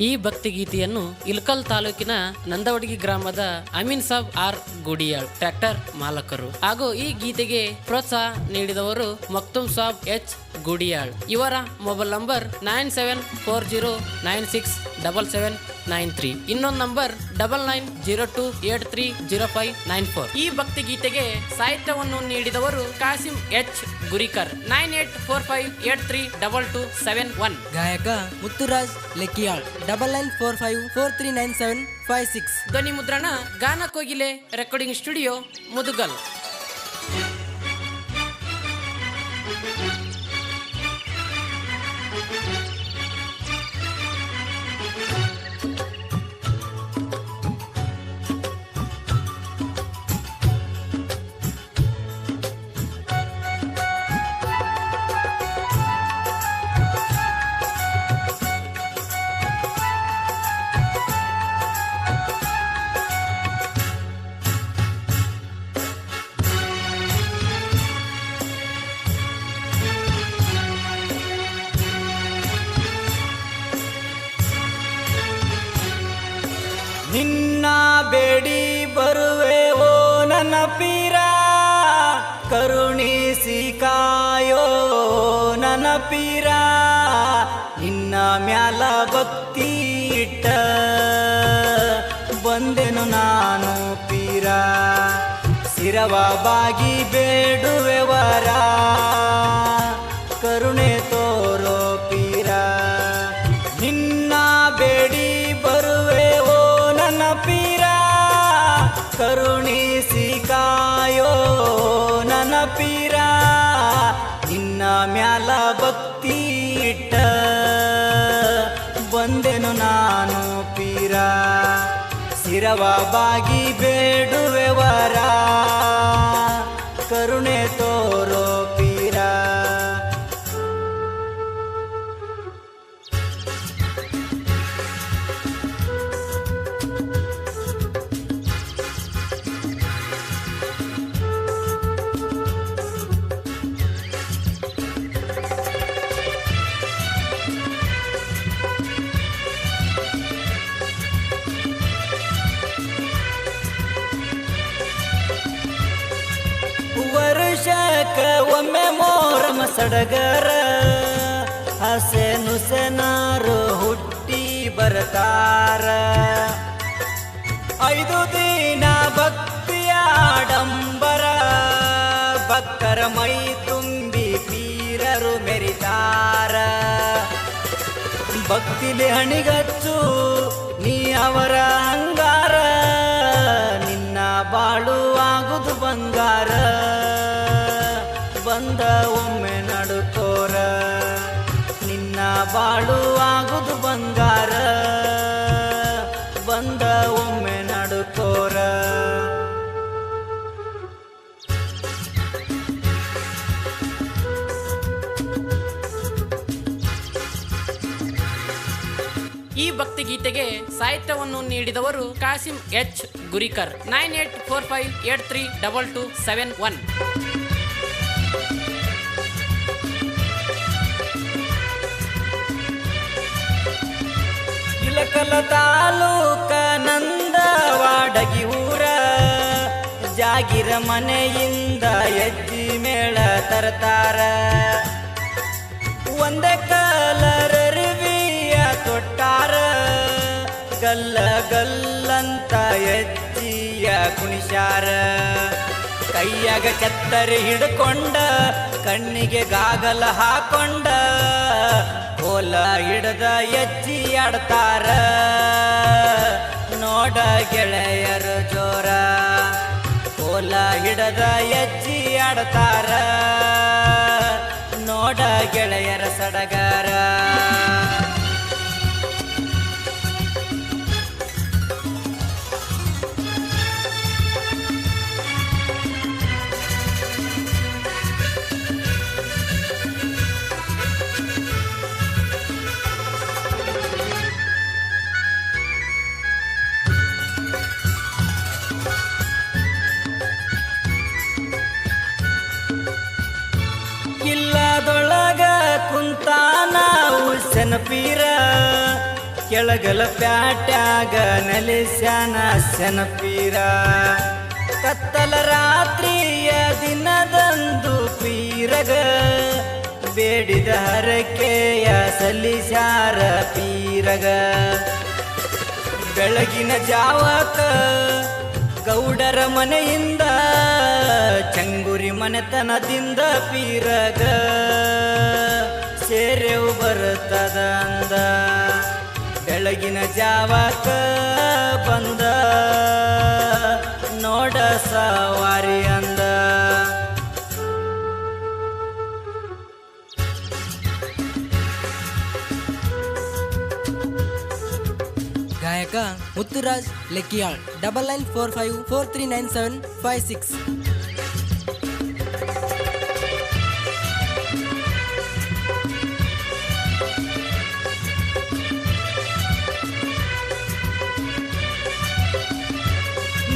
ಈ ಭಕ್ತಿಗೀತೆಯನ್ನು ಇಲ್ಕಲ್ ತಾಲೂಕಿನ ನಂದವಡಗಿ ಗ್ರಾಮದ ಅಮೀನ್ ಸಾಬ್ ಆರ್ ಗುಡಿಯಾಳ್, ಟ್ರ್ಯಾಕ್ಟರ್ ಮಾಲಕರು. ಹಾಗೂ ಈ ಗೀತೆಗೆ ಪ್ರೋತ್ಸಾಹ ನೀಡಿದವರು ಮಕ್ತುಮ್ ಸಾಬ್ ಎಚ್ ಗುಡಿಯಾಳ್. ಇವರ mobile number nine seven four zero nine six double seven nine three. ಇನ್ನೊಂದು number double nine zero two eight three zero five nine four. ಈ ಭಕ್ತಿ ಗೀತೆಗೆ ಸಾಹಿತ್ಯವನ್ನು ನೀಡಿದವರು Kasim H Gurikar. Nine eight four five eight three double two seven one. ಗಾಯಕ Muthuraj Lekkiyal. Double nine four five four three nine seven five six. ಧ್ವನಿ ಮುದ್ರಣ Gana Kogile recording studio Mudgal. ನಿನ್ನ ನನ್ನ ಪೀರ ಕರುಣಿಸಿ ಕಾಯೋ ಪೀರ ನಿನ್ನ ಮ್ಯಾಲ ಭಕ್ತಿ ಇಟ್ಟ ಬಂದೆನು ನಾನು ಪೀರ? ಸಿರವ ಬಾಗಿ ಬೇಡುವೆ ವರ? ಕರುಣೆ ತೋರೋ ಪೀರ? ನಿನ್ನ ಬೇಡಿ ಬರುವೆ ಓ ನನ್ನ ಪೀರ? ಕರುಣಿಸಿ ಮ್ಯಾಲ ಭಕ್ತಿ ಇಟ್ಟ ಬಂದೆನು ನಾನು ಪೀರ. ಸಿರವ ಬಾಗಿ ಬೇಡುವೆ ವರ ಕರುಣೆ ತೋರೋ ಮೋರಮ ಸಡಗರ. ಹಸೆ ನುಸೆನಾರು ಹುಟ್ಟಿ ಬರತಾರ. ಐದು ದಿನ ಭಕ್ತಿಯ ಆಡಂಬರ ಭಕ್ತರ ಮೈ ತುಂಬಿ ಪೀರರು ಮೆರಿತಾರ. ಭಕ್ತಿಲಿ ಹಣಿಗಚ್ಚು ನೀ ಅವರ ಅಂಗಾರ. ನಿನ್ನ ಬಾಳು ಆಗುದು ಬಂಗಾರ. ಬಂದ ಒಮ್ಮೆ ನಡುಕೋರ. ನಿನ್ನ ಬಾಳು ಆಗುದು ಬಂಗಾರ. ಬಂದ ಒಮ್ಮೆ ನಡುಕೋರ. ಈ ಭಕ್ತಿ ಗೀತೆಗೆ ಸಾಹಿತ್ಯವನ್ನು ನೀಡಿದವರು Kasim H Gurikar. Nine eight four five eight three double two seven one. Ilkal ತಾಲೂಕ ನಂದವಾಡಗಿ ಊರ. ಜಾಗಿರ ಮನೆಯಿಂದ ಎಜ್ಜಿ ಮೇಳ ತರತಾರ. ಒಂದೇ ಕಲರ್ ಅರಿವಿಯ ತೊಟ್ಟಾರ. ಗಲ್ಲ ಗಲ್ಲಂತ ಎಜ್ಜಿಯ ಕುಣಿಶಾರ ಕೈಯಾಗ ಕೆತ್ತರಿ ಹಿಡ್ಕೊಂಡ, ಕಣ್ಣಿಗೆ ಗಾಗಲ ಹಾಕೊಂಡ. ಕೋಲ ಹಿಡದ ಎಜ್ಜಿ ಆಡ್ತಾರ. ಗೆಳೆಯರ ಜೋರ ಕೋಲ ಹಿಡದ ಎಜ್ಜಿ ಆಡ್ತಾರ. ನೋಡ ಗೆಳೆಯರ ಸಡಗರ. ಪೀರ? ಕೆಳಗಲ ಪ್ಯಾಟ್ಯಾಗ ನೆಲೆಸ್ಯಾನ ಸೆನಪೀರ ಕತ್ತಲ ರಾತ್ರಿಯ ದಿನದಂದು ಪೀರಗ, ಬೇಡಿದ ಹರಕೆಯ ಸಲ್ಲಿಸ್ಯಾರ ಪೀರಗ. ಬೆಳಗಿನ ಜಾವಕ, ಗೌಡರ ಮನೆಯಿಂದ, ಚಂಗುರಿ ಮನೆತನದಿಂದ ಪೀರಗ. ಸೇರೆವು ಬರುತ್ತದ ಬೆಳಗಿನ ಜಾವಕ ಬಂದ. ನೋಡ ಸವಾರಿ ಅಂದ. ಗಾಯಕ Muthuraj Lekkiyal. Double nine four five four three nine seven five six.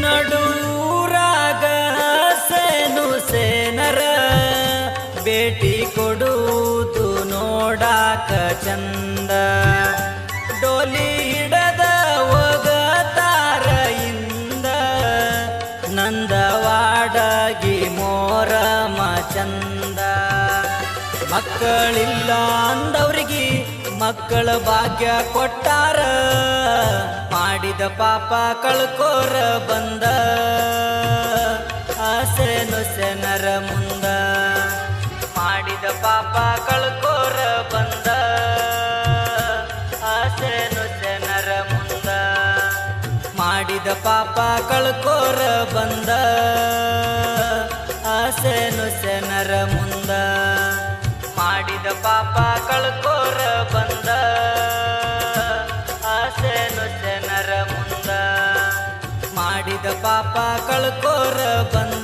ನಡೂರಾಗ ಸೇನು ಸೇನರ ಭೇಟಿ ಕೊಡುವುದು ನೋಡಾಕ ಚಂದ. ಡೋಲಿ ಹಿಡದ ಹೋಗತಾರ ಇಂದ ನಂದವಾಡಗಿ ಮೋರಮ ಚಂದ. ಮಕ್ಕಳಿಲ್ಲ ಅಂದವ್ರಿಗೆ ಮಕ್ಕಳ ಭಾಗ್ಯ ಕೊಟ್ಟಾರ. ಮಾಡಿದ ಪಾಪ ಕಳ್ಕೋರ ಬಂದ. ಆಸೆ ನೊಸೆನರ ಮುಂದ. ಮಾಡಿದ ಪಾಪ ಕಳ್ಕೋರ ಬಂದ. ಆಸೆ ನೊಸೆನರ ಮುಂದ. ಮಾಡಿದ ಪಾಪ ಕಳ್ಕೋರ ಬಂದ. ಆಸೆ ನೊಸೆನರ ಮುಂದ. ಮಾಡಿದ ಪಾಪ ಕಳ್ಕೋರ ಪಾಪ ಕಳ್ಕೋರ ಬಂದ